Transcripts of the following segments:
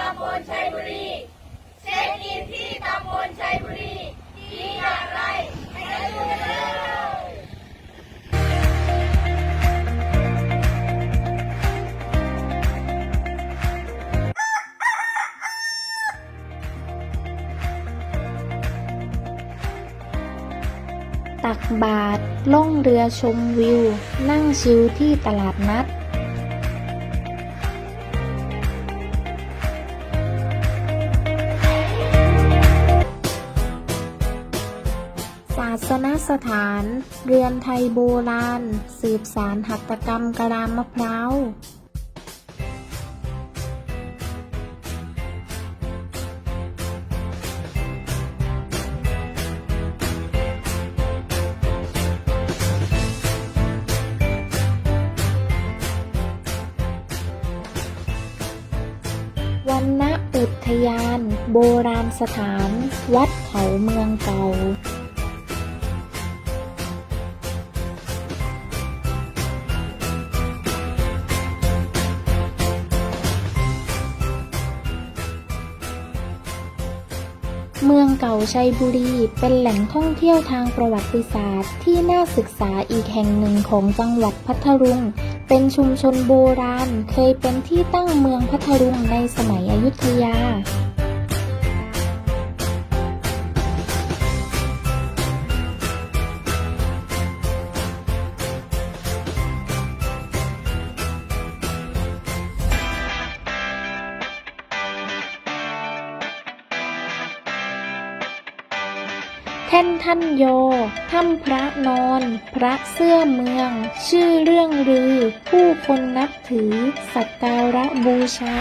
ตำบลชัยบุรี เช็คอินที่ตำบลชัยบุรีดีอย่างไรไปดูกันเลยตักบาตล่องเรือชมวิว นั่งชิลที่ตลาดนัด สถาน เรือนไทยโบราณ สืบสารหัตถกรรมกระดานมะพร้าววันณอุทยาน โบราณสถาน วัดเขาเมืองเก่า เมืองเก่าชัยบุรี เป็นแหล่งท่องเที่ยวทางประวัติศาสตร์ ที่น่าศึกษาอีกแห่งหนึ่งของจังหวัดพัทลุง เป็นชุมชนโบราณ เคยเป็นที่ตั้งเมืองพัทลุงในสมัยอยุธยา แท่นท่านโยถ้ำพระนอน พระเสื้อเมือง ชื่อเรื่องลือ ผู้คนนับถือ สักการะบูชา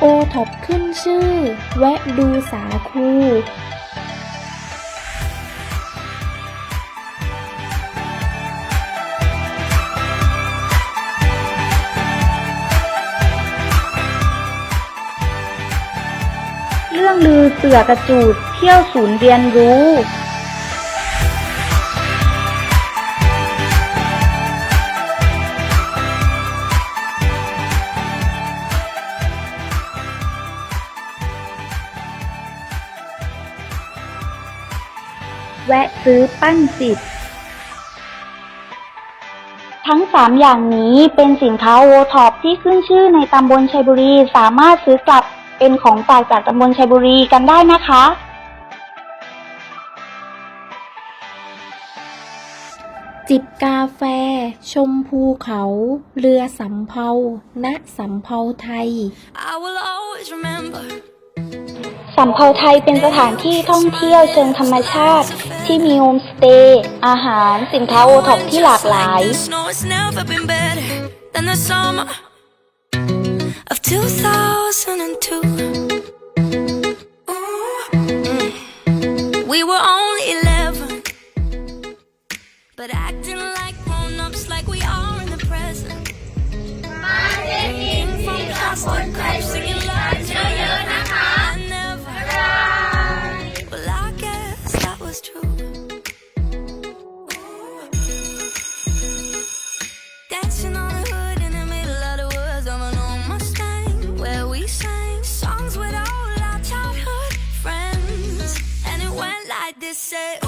โอท็อปขึ้นชื่อ แวะดูสาคูเรื่องลือเสือกระจูดเที่ยวศูนย์เรียนรู้ แวะซื้อปั้นจิต ทั้งสามอย่างนี้เป็นสินค้าโอท็อปที่ขึ้นชื่อในตำบลชัยบุรีสามารถซื้อกลับเป็นของฝากจากตำบลชัยบุรีกันได้นะคะจิบกาแฟ ชมภูเขา เรือสำเภาณสำเภาไทย I will always remember สำเภาไทยเป็นสถานที่ท่องเที่ยวเชิงธรรมชาติ ที่มีโฮมสเตย์อาหารสินค้าโอท็อปที่หลากหลาย the snow has never been better than the summer of 2002. Mm. We were only 11, but acting like grown-ups like we are in the present. Drinking this: say.